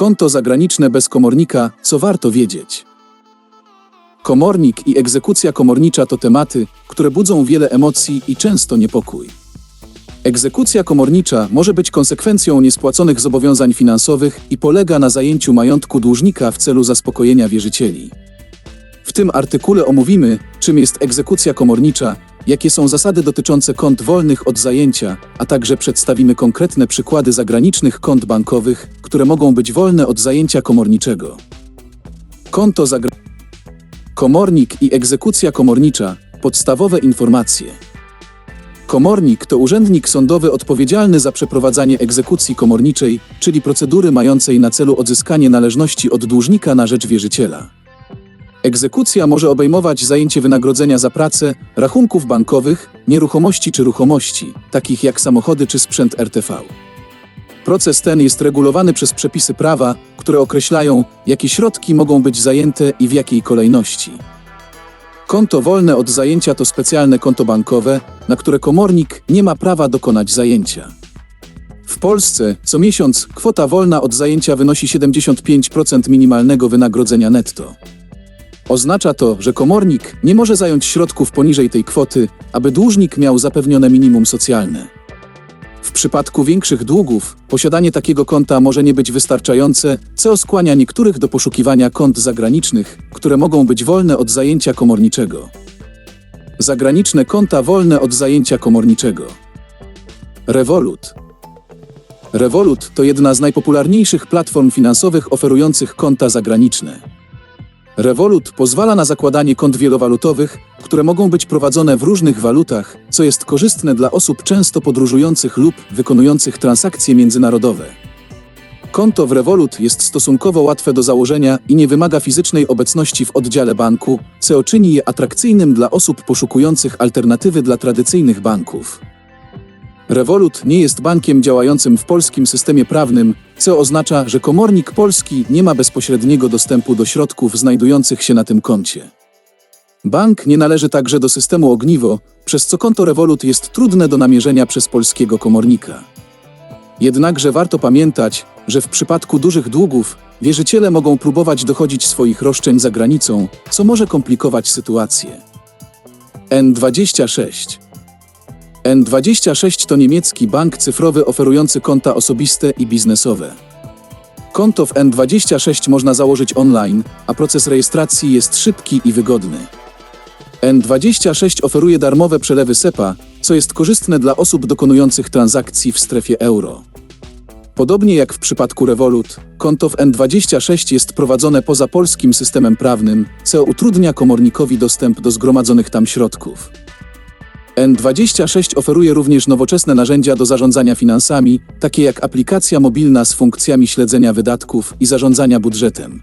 Konto zagraniczne bez komornika, co warto wiedzieć? Komornik i egzekucja komornicza to tematy, które budzą wiele emocji i często niepokój. Egzekucja komornicza może być konsekwencją niespłaconych zobowiązań finansowych i polega na zajęciu majątku dłużnika w celu zaspokojenia wierzycieli. W tym artykule omówimy, czym jest egzekucja komornicza, jakie są zasady dotyczące kont wolnych od zajęcia, a także przedstawimy konkretne przykłady zagranicznych kont bankowych, które mogą być wolne od zajęcia komorniczego. Konto zagra... Komornik i egzekucja komornicza podstawowe informacje. Komornik to urzędnik sądowy odpowiedzialny za przeprowadzanie egzekucji komorniczej, czyli procedury mającej na celu odzyskanie należności od dłużnika na rzecz wierzyciela. Egzekucja może obejmować zajęcie wynagrodzenia za pracę, rachunków bankowych, nieruchomości czy ruchomości, takich jak samochody czy sprzęt RTV. Proces ten jest regulowany przez przepisy prawa, które określają, jakie środki mogą być zajęte i w jakiej kolejności. Konto wolne od zajęcia to specjalne konto bankowe, na które komornik nie ma prawa dokonać zajęcia. W Polsce co miesiąc kwota wolna od zajęcia wynosi 75% minimalnego wynagrodzenia netto. Oznacza to, że komornik nie może zająć środków poniżej tej kwoty, aby dłużnik miał zapewnione minimum socjalne. W przypadku większych długów, posiadanie takiego konta może nie być wystarczające, co skłania niektórych do poszukiwania kont zagranicznych, które mogą być wolne od zajęcia komorniczego. Zagraniczne konta wolne od zajęcia komorniczego. Revolut. Revolut to jedna z najpopularniejszych platform finansowych oferujących konta zagraniczne. Revolut pozwala na zakładanie kont wielowalutowych, które mogą być prowadzone w różnych walutach, co jest korzystne dla osób często podróżujących lub wykonujących transakcje międzynarodowe. Konto w Revolut jest stosunkowo łatwe do założenia i nie wymaga fizycznej obecności w oddziale banku, co czyni je atrakcyjnym dla osób poszukujących alternatywy dla tradycyjnych banków. Revolut nie jest bankiem działającym w polskim systemie prawnym, co oznacza, że komornik polski nie ma bezpośredniego dostępu do środków znajdujących się na tym koncie. Bank nie należy także do systemu ogniwo, przez co konto Revolut jest trudne do namierzenia przez polskiego komornika. Jednakże warto pamiętać, że w przypadku dużych długów wierzyciele mogą próbować dochodzić swoich roszczeń za granicą, co może komplikować sytuację. N26 N26 to niemiecki bank cyfrowy oferujący konta osobiste i biznesowe. Konto w N26 można założyć online, a proces rejestracji jest szybki i wygodny. N26 oferuje darmowe przelewy SEPA, co jest korzystne dla osób dokonujących transakcji w strefie euro. Podobnie jak w przypadku Revolut, konto w N26 jest prowadzone poza polskim systemem prawnym, co utrudnia komornikowi dostęp do zgromadzonych tam środków. N26 oferuje również nowoczesne narzędzia do zarządzania finansami, takie jak aplikacja mobilna z funkcjami śledzenia wydatków i zarządzania budżetem.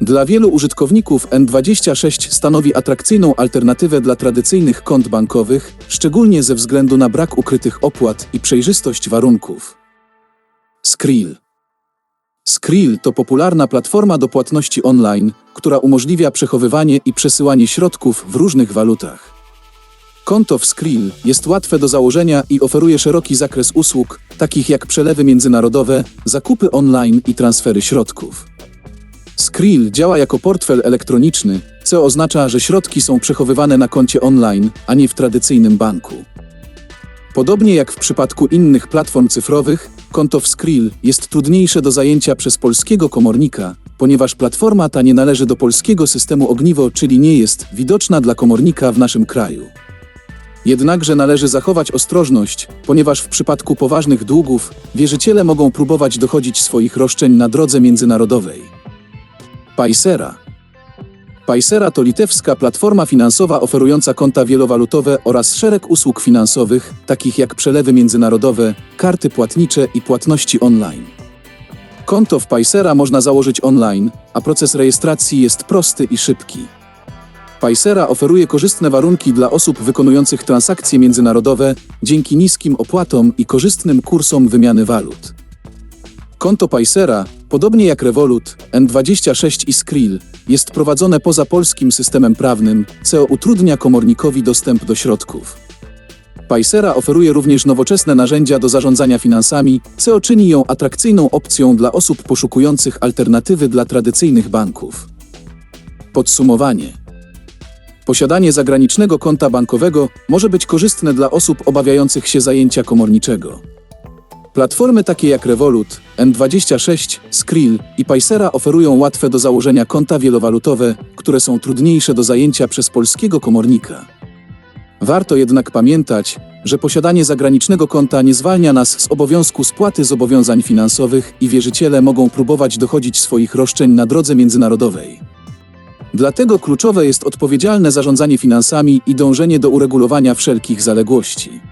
Dla wielu użytkowników N26 stanowi atrakcyjną alternatywę dla tradycyjnych kont bankowych, szczególnie ze względu na brak ukrytych opłat i przejrzystość warunków. Skrill Skrill to popularna platforma do płatności online, która umożliwia przechowywanie i przesyłanie środków w różnych walutach. Konto w Skrill jest łatwe do założenia i oferuje szeroki zakres usług, takich jak przelewy międzynarodowe, zakupy online i transfery środków. Skrill działa jako portfel elektroniczny, co oznacza, że środki są przechowywane na koncie online, a nie w tradycyjnym banku. Podobnie jak w przypadku innych platform cyfrowych, konto w Skrill jest trudniejsze do zajęcia przez polskiego komornika, ponieważ platforma ta nie należy do polskiego systemu ogniwo, czyli nie jest widoczna dla komornika w naszym kraju. Jednakże należy zachować ostrożność, ponieważ w przypadku poważnych długów wierzyciele mogą próbować dochodzić swoich roszczeń na drodze międzynarodowej. Paisera Paisera to litewska platforma finansowa oferująca konta wielowalutowe oraz szereg usług finansowych, takich jak przelewy międzynarodowe, karty płatnicze i płatności online. Konto w Paisera można założyć online, a proces rejestracji jest prosty i szybki. Paisera oferuje korzystne warunki dla osób wykonujących transakcje międzynarodowe dzięki niskim opłatom i korzystnym kursom wymiany walut. Konto Paisera, podobnie jak Revolut, N26 i Skrill, jest prowadzone poza polskim systemem prawnym, co utrudnia komornikowi dostęp do środków. Paysera oferuje również nowoczesne narzędzia do zarządzania finansami, co czyni ją atrakcyjną opcją dla osób poszukujących alternatywy dla tradycyjnych banków. Podsumowanie. Posiadanie zagranicznego konta bankowego może być korzystne dla osób obawiających się zajęcia komorniczego. Platformy takie jak Revolut, N26, Skrill i Paysera oferują łatwe do założenia konta wielowalutowe, które są trudniejsze do zajęcia przez polskiego komornika. Warto jednak pamiętać, że posiadanie zagranicznego konta nie zwalnia nas z obowiązku spłaty zobowiązań finansowych i wierzyciele mogą próbować dochodzić swoich roszczeń na drodze międzynarodowej. Dlatego kluczowe jest odpowiedzialne zarządzanie finansami i dążenie do uregulowania wszelkich zaległości.